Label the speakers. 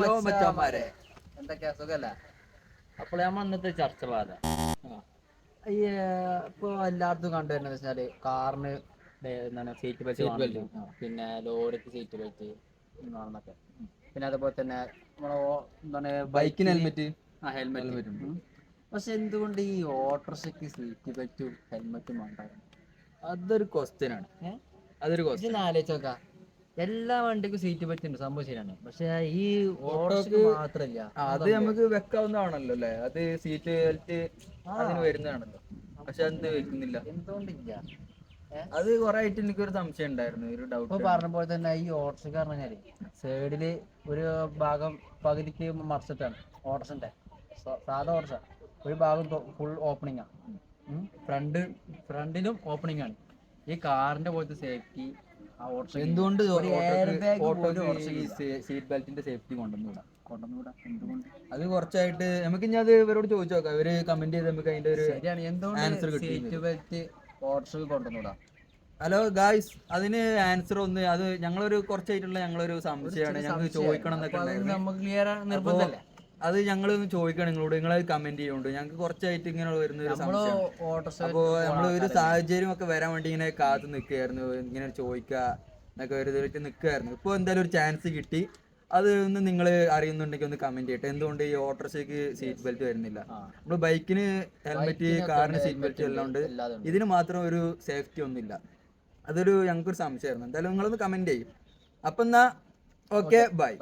Speaker 1: Hello മച്ചാന്മാരെ എന്തൊക്കെയാ സുഖല്ല?
Speaker 2: അപ്പോൾ നമ്മൾ ഇന്നത്തെ ചർച്ച പാത.
Speaker 1: ഇപ്പോ ഇപ്പൊ എല്ലായിടത്തും കണ്ടുവരുന്നത് വെച്ചാൽ കാറിന്
Speaker 2: എന്താണ് സീറ്റ് ബെൽറ്റ് പിന്നെ ലോറിക്ക് സീറ്റ് ബെൽറ്റ്
Speaker 1: കാണുന്നൊക്കെ പിന്നെ അതുപോലെ തന്നെ നമ്മളെ എന്താണ്
Speaker 3: ബൈക്കിന് ഹെൽമെറ്റ്
Speaker 2: ആ ഹെൽമെറ്റ്
Speaker 1: പക്ഷെ എന്തുകൊണ്ട് ഈ ഓട്ടോറിക്ഷയ്ക്ക് സീറ്റ് ബെൽറ്റും ഹെൽമെറ്റും വേണ്ട?
Speaker 3: അതൊരു ക്വസ്റ്റ്യൻ ആണ്? അതൊരു ക്വസ്റ്റ്യൻ
Speaker 1: ആലോചിച്ച് നോക്കാം. എല്ലാ വണ്ടിക്കും സീറ്റ് ഉണ്ട് സംഭവം ശരിയാണ്. പക്ഷെ ഈ
Speaker 3: ഓട്ടോക്ക്
Speaker 1: ഓട്ടോക്ക് മാത്രല്ല.
Speaker 3: അത് നമുക്ക് വെക്കാവുന്നതാണല്ലോ അല്ലേ? അത് സീറ്റ് ബെൽറ്റ് അതിന് വരുന്നതാണല്ലോ. പക്ഷെ അത് വെക്കുന്നില്ല.
Speaker 1: എന്തുകൊണ്ടില്ല?
Speaker 3: അത് കുറെ ആയിട്ട് എനിക്കൊരു സംശയം ഉണ്ടായിരുന്നു. ഒരു
Speaker 1: ഇപ്പൊ
Speaker 3: ഡൗട്ട്
Speaker 1: പറഞ്ഞ പോലെ തന്നെ ഈ ഓട്ടോറിക്ഷ പറഞ്ഞാൽ സൈഡിൽ ഒരു ഭാഗം പകുതിക്ക് മറിച്ചിട്ടാണ് ഓട്ടസിന്റെ സാധാ ഓട്ടോറിക്ഷ. ഒരു ഭാഗം ഫുൾ ഓപ്പണിംഗ് ആണ് ഫ്രണ്ട് ഫ്രണ്ടിലും ഓപ്പണിംഗ് ആണ്. ഈ കാറിന്റെ പോലത്തെ സേഫ്റ്റി
Speaker 3: എന്തുകൊണ്ട് സീറ്റ് ബെൽറ്റിന്റെ സേഫ്റ്റി കൊണ്ടുവന്നുകൂടാ
Speaker 1: കൊണ്ടുവന്നുകൂടാ എന്തുകൊണ്ട്?
Speaker 3: അത് കുറച്ചായിട്ട് നമുക്ക് ഇനി അത് ഇവരോട് ചോദിച്ചു നോക്കാം. ഇവർ കമന്റ് ചെയ്ത് നമുക്ക് അതിന്റെ ഒരു answer
Speaker 1: seat belt auto rickshaw കൊണ്ടുവന്നുകൂടാ
Speaker 3: hello guys അതിന് ആൻസർ ഒന്ന് അത് ഞങ്ങളൊരു കുറച്ചായിട്ടുള്ള ഞങ്ങളൊരു സംശയമാണ്. ഞങ്ങൾ ചോദിക്കണം എന്നൊക്കെ
Speaker 1: നമുക്ക് ക്ലിയർ നിർബന്ധമല്ലേ?
Speaker 3: അത് ഞങ്ങൾ ഒന്ന് ചോദിക്കണം നിങ്ങളോട്. നിങ്ങൾ കമന്റ് ചെയ്യുന്നുണ്ട്. ഞങ്ങൾക്ക് കുറച്ചായിട്ട് ഇങ്ങനെ വരുന്ന ഒരു സംശയം.
Speaker 1: ഓട്ടോറിക്ഷ
Speaker 3: അപ്പോ നമ്മൾ ഒരു സാഹചര്യം ഒക്കെ വരാൻ വേണ്ടി ഇങ്ങനെ കാത്തു നിൽക്കുകയായിരുന്നു ഇങ്ങനെ ചോദിക്കുക എന്നൊക്കെ ഒരു നിൽക്കുകയായിരുന്നു ഇപ്പോൾ എന്തായാലും ഒരു ചാൻസ് കിട്ടി. അത് ഒന്ന് നിങ്ങൾ അറിയുന്നുണ്ടെങ്കിൽ ഒന്ന് കമന്റ് ചെയ്യട്ടെ. എന്തുകൊണ്ട് ഈ ഓട്ടോറിക്ഷയ്ക്ക് സീറ്റ് ബെൽറ്റ് വരുന്നില്ല? നമ്മൾ ബൈക്കിന് ഹെൽമെറ്റ് കാറിന് സീറ്റ് ബെൽറ്റ് എല്ലാം ഉണ്ട്. ഇതിന് മാത്രം ഒരു സേഫ്റ്റി ഒന്നുമില്ല. അതൊരു ഞങ്ങൾക്കൊരു സംശയമായിരുന്നു. എന്തായാലും നിങ്ങളൊന്ന് കമന്റ് ചെയ്യും. അപ്പം എന്നാ ഓക്കെ ബൈ.